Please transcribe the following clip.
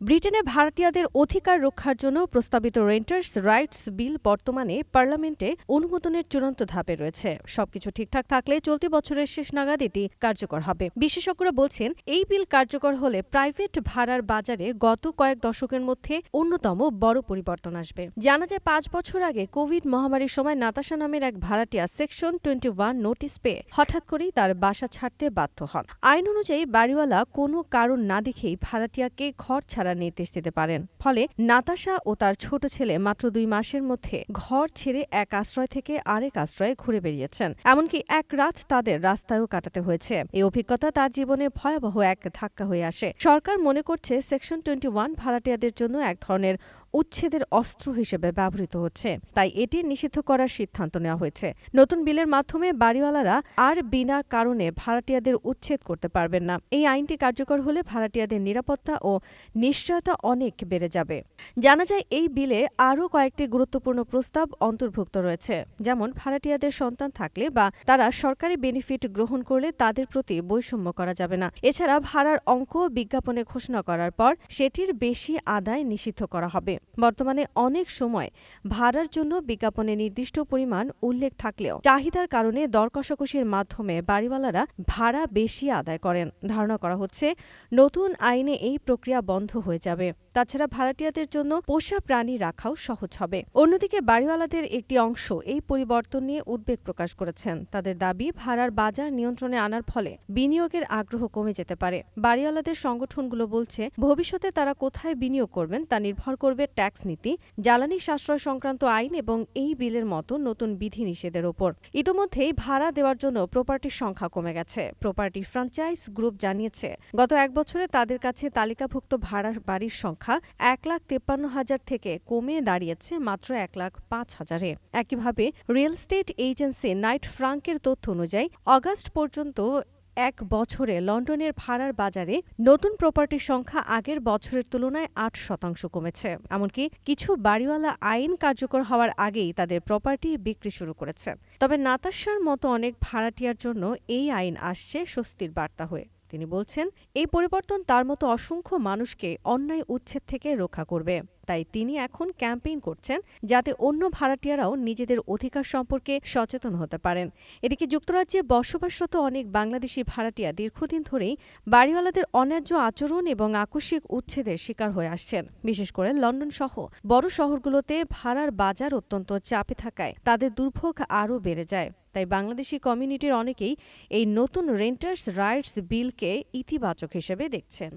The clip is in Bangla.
ব্রিটেনে ভাড়াটিয়াদের অধিকার রক্ষার জন্য প্রস্তাবিত রেন্টার্স রাইটস বিল বর্তমানে পার্লামেন্টে অনুমোদনের চূড়ান্ত ধাপে রয়েছে। সবকিছু ঠিকঠাক থাকলে চলতি বছরের শেষ নাগাদ এটি কার্যকর হবে। বিশেষজ্ঞরা বলছেন, এই বিল কার্যকর হলে প্রাইভেট ভাড়ার বাজারে গত কয়েক দশকের মধ্যে অন্যতম বড় পরিবর্তন আসবে। জানা যায়, পাঁচ বছর আগে কোভিড মহামারীর সময় নাতাশা নামের এক ভাড়াটিয়া সেকশন টোয়েন্টি ওয়ান নোটিশ পেয়ে হঠাৎ করেই তার বাসা ছাড়তে বাধ্য হন। আইন অনুযায়ী বাড়িওয়ালা কোনো কারণ না দেখেই ভাড়াটিয়াকে ঘর ছাড়ার নির্দেশ দিতে পারেন। ফলে নাতাশা ও তার ছোট ছেলে মাত্র দুই মাসের মধ্যে ঘর ছেড়ে এক আশ্রয় থেকে আরেক আশ্রয়ে ঘুরে বেরিয়েছেন এমনকি এক রাত তাদের রাস্তায়ও কাটাতে হয়েছে। এই অভিজ্ঞতা তার জীবনে ভয়াবহ এক ধাক্কা হয়ে আসে। সরকার মনে করছে সেকশন টোয়েন্টি ওয়ান ভাড়াটিয়াদের জন্য এক ধরনের উচ্ছেদের অস্ত্র হিসেবে ব্যবহৃত হচ্ছে। তাই এটি নিষিদ্ধ করার সিদ্ধান্ত নেওয়া হয়েছে। নতুন বিলের মাধ্যমে বাড়িওয়ালারা আর বিনা কারণে ভাড়াটিয়াদের উচ্ছেদ করতে পারবেন না। এই আইনটি কার্যকর হলে ভাড়াটিয়াদের নিরাপত্তা ও নিশ্চয়তা অনেক বেড়ে যাবে। জানা যায়, এই বিলে আরও কয়েকটি গুরুত্বপূর্ণ প্রস্তাব অন্তর্ভুক্ত রয়েছে। যেমন, ভাড়াটিয়াদের সন্তান থাকলে বা তারা সরকারি বেনিফিট গ্রহণ করলে তাদের প্রতি বৈষম্য করা যাবে না। এছাড়া ভাড়ার অঙ্ক বিজ্ঞাপনে ঘোষণা করার পর সেটির বেশি আদায় নিষিদ্ধ করা হবে। বর্তমানে অনেক সময় ভাড়ার জন্য বিজ্ঞাপনে নির্দিষ্ট পরিমাণ উল্লেখ থাকলেও চাহিদার কারণে দর কষাকষির মাধ্যমে বাড়িওয়ালারা ভাড়া বেশি আদায় করেন। ধারণা করা হচ্ছে, নতুন আইনে এই প্রক্রিয়া বন্ধ হয়ে যাবে। তাছাড়া ভাড়াটিয়াদের জন্য পোষা প্রাণী রাখাও সহজ হবে। অন্যদিকে বাড়িওয়ালাদের একটি অংশ এই পরিবর্তন নিয়ে উদ্বেগ প্রকাশ করেছেন। তাদের দাবি, ভাড়ার বাজার নিয়ন্ত্রণে আনার ফলে বিনিয়োগের আগ্রহ কমে যেতে পারে। বাড়িওয়ালাদের সংগঠনগুলো বলছে, ভবিষ্যতে তারা কোথায় বিনিয়োগ করবেন তা নির্ভর করবে ট্যাক্স নীতি, জ্বালানি সাশ্রয় সংক্রান্ত আইন এবং এই বিলের মতো নতুন বিধিনিষেধের ওপর। ইতোমধ্যেই ভাড়া দেওয়ার জন্য প্রপার্টির সংখ্যা কমে গেছে। প্রপার্টি ফ্রাঞ্চাইজ গ্রুপ জানিয়েছে, গত এক বছরে তাদের কাছে তালিকাভুক্ত ভাড়ার বাড়ির সংখ্যা এক লাখ তেপ্পান্ন হাজার থেকে কমে দাঁড়িয়েছে মাত্র এক লাখ পাঁচ হাজারে। একইভাবে রিয়েল স্টেট এজেন্সি নাইট ফ্রাঙ্কের তথ্য অনুযায়ী অগাস্ট পর্যন্ত এক বছরে লন্ডনের ভাড়ার বাজারে নতুন প্রপার্টির সংখ্যা আগের বছরের তুলনায় আট শতাংশ কমেছে। এমনকি কিছু বাড়িওয়ালা আইন কার্যকর হওয়ার আগেই তাদের প্রপার্টি বিক্রি শুরু করেছে। তবে নাতাশার মতো অনেক ভাড়াটিয়ার জন্য এই আইন আসছে স্বস্তির বার্তা হয়ে। তিনি বলছেন, এই পরিবর্তন তার মতো অসংখ্য মানুষকে অন্যায় উচ্ছেদ থেকে রক্ষা করবে। তাই তিনি এখন ক্যাম্পেইন করছেন যাতে অন্য ভাড়াটিয়ারাও নিজেদের অধিকার সম্পর্কে সচেতন হতে পারেন। এদিকে যুক্তরাজ্যে বসবাসরত অনেক বাংলাদেশি ভাড়াটিয়া দীর্ঘদিন ধরেই বাড়িওয়ালাদের অন্যায্য আচরণ এবং আকস্মিক উচ্ছেদের শিকার হয়ে আসছেন। বিশেষ করে লন্ডন সহ বড় শহরগুলোতে ভাড়ার বাজার অত্যন্ত চাপে থাকায় তাদের দুর্ভোগ আরও বেড়ে যায়। তাই বাংলাদেশি কমিউনিটির অনেকেই এই নতুন রেন্টার্স রাইটস বিলকে ইতিবাচক হিসেবে দেখছেন।